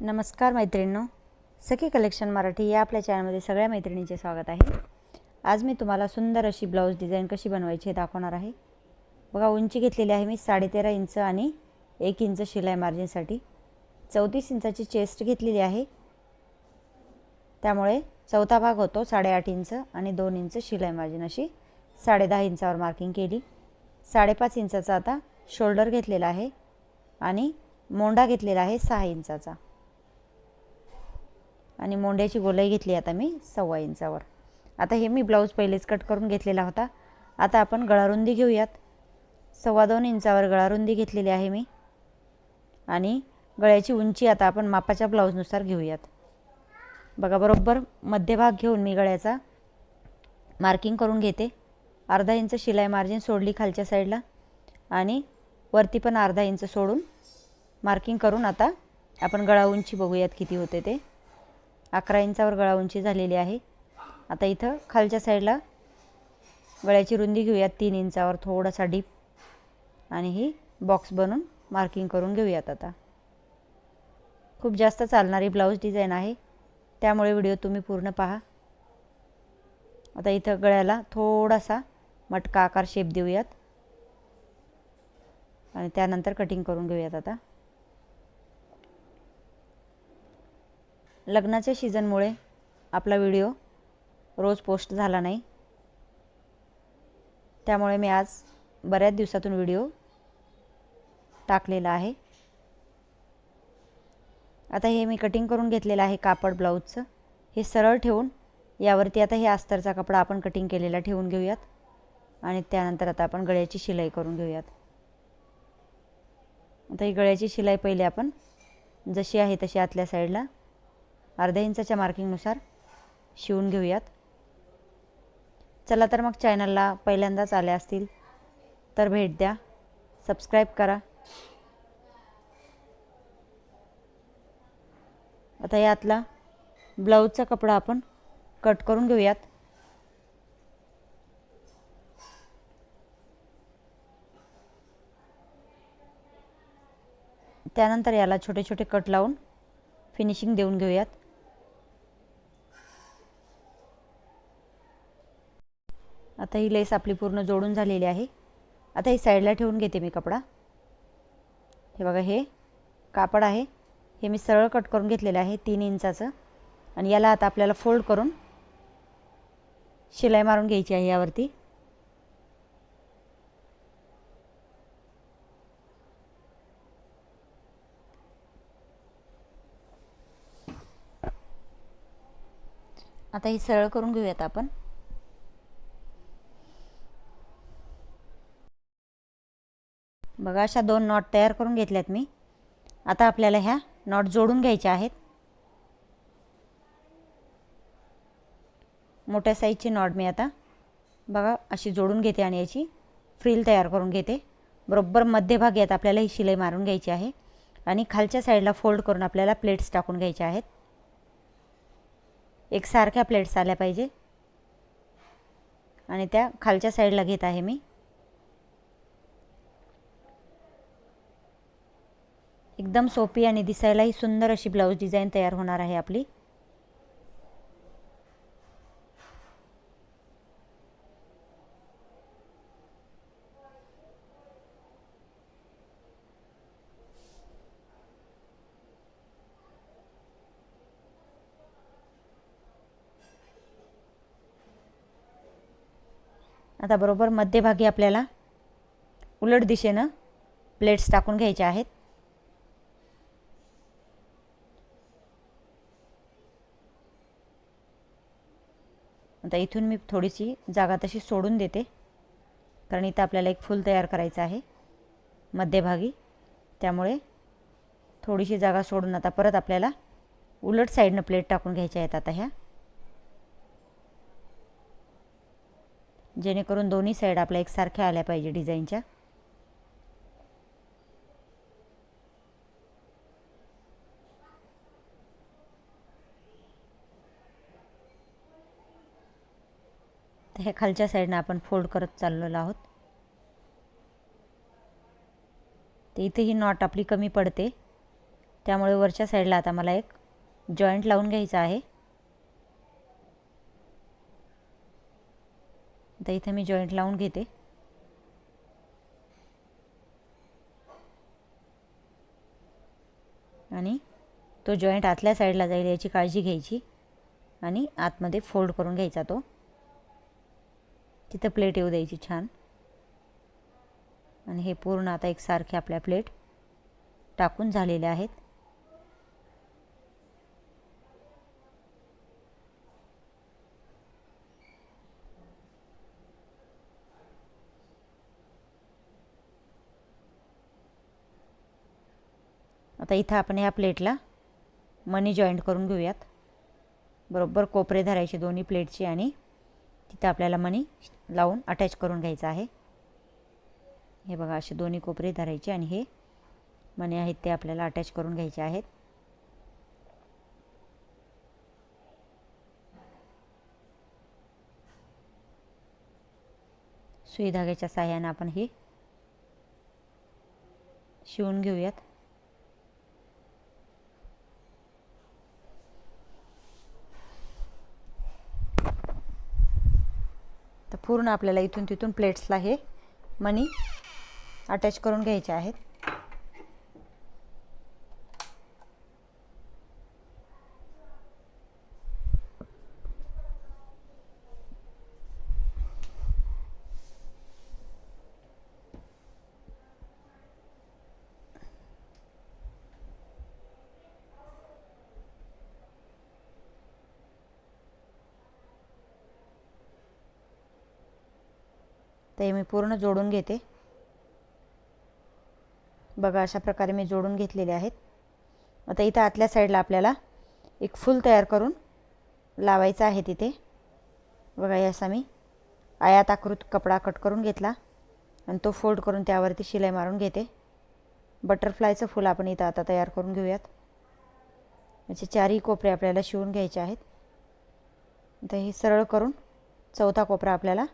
नमस्कार मैत्रिणींनो सखी कलेक्शन मराठी या आपल्या चॅनलमध्ये सगळ्या मैत्रिणींचे स्वागत आहे. आज मी तुम्हाला सुंदर अशी ब्लाऊज डिझाईन कशी बनवायची हे दाखवणार आहे. बघा उंची घेतलेली आहे मी साडेतेरा इंच आणि एक इंच शिलाई मार्जिनसाठी चौतीस इंचाची चेस्ट घेतलेली आहे. त्यामुळे चौथा भाग होतो साडेआठ इंच आणि दोन इंच शिलाई मार्जिन अशी. साडेदहा इंचावर मार्किंग केली. साडेपाच इंचाचा आता शोल्डर घेतलेला आहे आणि मोंडा घेतलेला आहे सहा इंचाचा. आणि मोंड्याची गोलाई घेतली आता मी सव्वा इंचावर. आता हे मी ब्लाऊज पहिलेच कट करून घेतलेला होता. आता आपण गळारुंदी घेऊयात. सव्वा दोन इंचावर गळारुंदी घेतलेली आहे मी. आणि गळ्याची उंची आता आपण मापाच्या ब्लाऊजनुसार घेऊयात. बघा बरोबर मध्यभाग घेऊन मी गळ्याचा मार्किंग करून घेते. अर्धा इंच शिलाई मार्जिन सोडली खालच्या साईडला आणि वरती पण अर्धा इंच सोडून मार्किंग करून आता आपण गळा उंची बघूयात किती होते ते. अकरा इंचावर गळा उंची झालेली आहे. आता इथं खालच्या साईडला गळ्याची रुंदी घेऊयात तीन इंचावर थोडासा डीप आणि ही बॉक्स बनवून मार्किंग करून घेऊयात आता. खूप जास्त चालणारी ब्लाऊज डिझाईन आहे. त्यामुळे व्हिडिओ तुम्ही पूर्ण पहा. आता इथं गळ्याला थोडासा मटका आकार शेप देऊयात. आणि त्यानंतर कटिंग करून घेऊयात आता. लग्नाच्या सीझनमुळे आपला व्हिडिओ रोज पोस्ट झाला नाही. त्यामुळे मी आज बऱ्याच दिवसातून व्हिडिओ टाकलेला आहे. आता हे मी कटिंग करून घेतलेलं आहे कापड ब्लाऊजचं हे सरळ ठेवून यावरती आता हे अस्तरचा कपडा आपण कटिंग केलेला ठेवून घेऊयात. आणि त्यानंतर आता आपण गळ्याची शिलाई करून घेऊयात. आता ही गळ्याची शिलाई पहिले आपण जशी आहे तशी आतल्या साईडला अर्ध्या इंचाच्या मार्किंगनुसार शिवून घेऊयात. चला तर मग चॅनलला पहिल्यांदाच आले असतील तर भेट द्या. सबस्क्राईब करा. आता यातला ब्लाऊजचा कपडा आपण कट करून घेऊयात. त्यानंतर याला छोटे छोटे कट लावून फिनिशिंग देऊन घेऊयात. आता ही लेस आपली पूर्ण जोडून झालेली आहे. आता ही साईडला ठेवून घेते मी कपडा. हे बघा हे कापड आहे. हे मी सरळ कट करून घेतलेलं आहे तीन इंचाचं. आणि याला आता आपल्याला फोल्ड करून शिलाई मारून घ्यायची आहे यावरती. आता ही सरळ करून घेऊयात आपण. बघा अशा दोन नॉट तयार करून घेतल्यात मी. आता आपल्याला ह्या नॉट जोडून घ्यायच्या आहेत. मोठ्या साईजची नॉट मी आता बघा अशी जोडून घेते आणि याची फ्रील तयार करून घेते. बरोबर मध्यभागी आता आपल्याला ही शिलाई मारून घ्यायची आहे. आणि खालच्या साईडला फोल्ड करून आपल्याला प्लेट्स टाकून घ्यायच्या आहेत. एक सारख्या प्लेट्स आल्या पाहिजे. आणि त्या खालच्या साईडला घेत आहे मी. एकदम सोपी आणि दिसायलाही सुंदर अशी ब्लाऊज डिझाईन तयार होणार आहे आपली. आता बरोबर मध्यभागी आपल्याला उलट दिशेनं प्लेट्स टाकून घ्यायच्या आहेत. आता इथून मी थोडीशी जागा तशी सोडून देते. कारण इथं आपल्याला एक फूल तयार करायचं आहे. मध्यभागी. त्यामुळे थोडीशी जागा सोडून आता परत आपल्याला उलट साईडनं प्लेट टाकून घ्यायच्या आहेत आता ह्या. जेणेकरून दोन्ही साईड आपल्या एकसारख्या आल्या पाहिजे डिझाईनच्या तर ह्या खालच्या साईडनं आपण फोल्ड करत चाललेलो आहोत. तर इथे ही नॉट आपली कमी पडते. त्यामुळे वरच्या साईडला आता मला एक जॉईंट लावून घ्यायचा आहे. तर इथे मी जॉईंट लावून घेते. आणि तो जॉईंट आतल्या साईडला जाईल याची काळजी घ्यायची आणि आतमध्ये फोल्ड करून घ्यायचा तो. तिथं प्लेट येऊ द्यायची छान. आणि हे पूर्ण आता एकसारखे आपल्या प्लेट टाकून झालेले आहेत. आता इथं आपण ह्या प्लेटला मनी जॉईंट करून घेऊयात. बरोबर कोपरे धरायचे दोन्ही प्लेटचे आणि तिथं आपल्याला मणी लावून अटॅच करून घ्यायचं आहे. हे बघा असे दोन्ही कोपरे धरायचे आणि हे मणी आहेत ते आपल्याला अटॅच करून घ्यायचे आहेत. सुई धाग्याच्या साह्यानं आपण हे शिवून घेऊयात. पूर्ण आपल्याला इथून तिथून प्लेट्सला हे मनी अटॅच करून घ्यायचे आहेत. ते मी पूर्ण जोडून घेते. बघा अशा प्रकारे मी जोडून घेतलेले आहेत. आता इथं आतल्या साईडला आपल्याला एक फूल तयार करून लावायचं आहे तिथे. बघा असा मी आयात आकृत कपडा कट करून घेतला आणि तो फोल्ड करून त्यावरती शिलाई मारून घेते. बटरफ्लायचं फूल आपण इथं आता तयार करून घेऊयात. म्हणजे चारही कोपरे आपल्याला शिवून घ्यायचे आहेत. तर हे सरळ करून चौथा कोपरा आपल्याला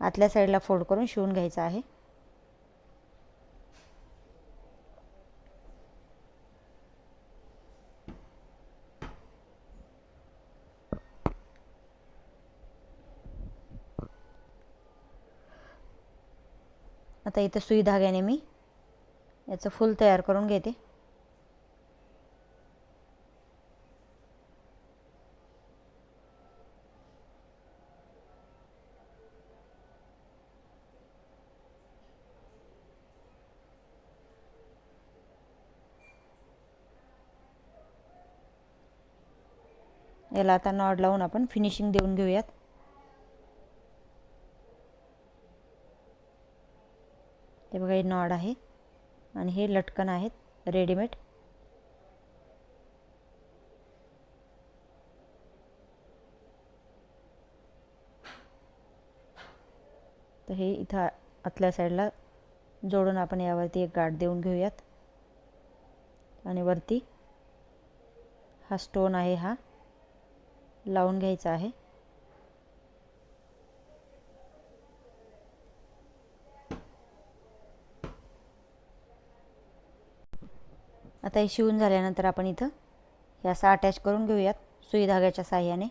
आतल्या साईडला फोल्ड करून शिवून घ्यायचा आहे. आता इथं सुई धाग्याने मी याचं फूल तयार करून घेते. याला आता नॉड लावून आपण फिनिशिंग देऊन घेऊयात. हे बघा हे नॉड आहे आणि हे लटकन आहेत रेडीमेड. तर हे इथं आतल्या साईडला जोडून आपण यावरती एक गाठ देऊन घेऊयात. आणि वरती हा स्टोन आहे हा. लावून घ्यायचा आहे. आता हे शिवून झाल्यानंतर आपण इथं हे असं अटॅच करून घेऊयात सुई धाग्याच्या साह्याने.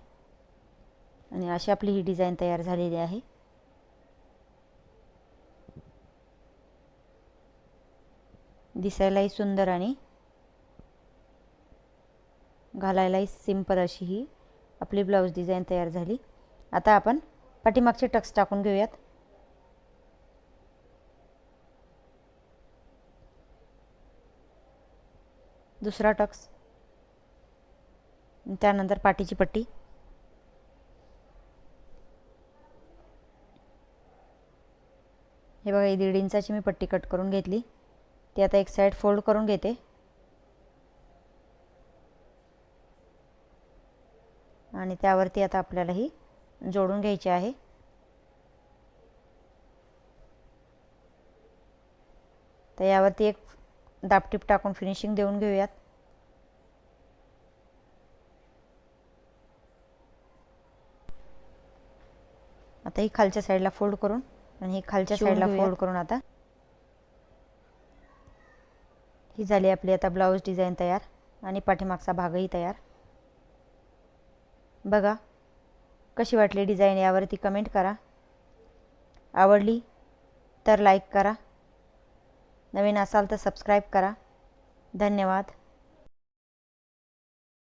आणि अशी आपली ही डिझाईन तयार झालेली आहे. दिसायलाही सुंदर आणि घालायलाही सिंपल अशी ही आपली ब्लाऊज डिझाईन तयार झाली. आता आपण पाठीमागचे टक्स टाकून घेऊयात. दुसरा टक्स. त्यानंतर पाठीची पट्टी. हे बघा ही दीड इंचाची मी पट्टी कट करून घेतली. ती आता एक साईड फोल्ड करून घेते. आणि त्यावरती आता आपल्याला ही जोडून घ्यायची आहे. तर यावरती एक दापटीप टाकून फिनिशिंग देऊन घेऊयात. आता ही खालच्या साईडला फोल्ड करून आणि ही खालच्या साईडला फोल्ड करून आता ही झाली आपली आता ब्लाऊज डिझाईन तयार आणि पाठीमागचा भागही तयार. बघा. कशी वाटली डिझाईन यावरती कमेंट करा. आवडली तर लाईक करा. नवीन असाल तर सबस्क्राईब करा. धन्यवाद.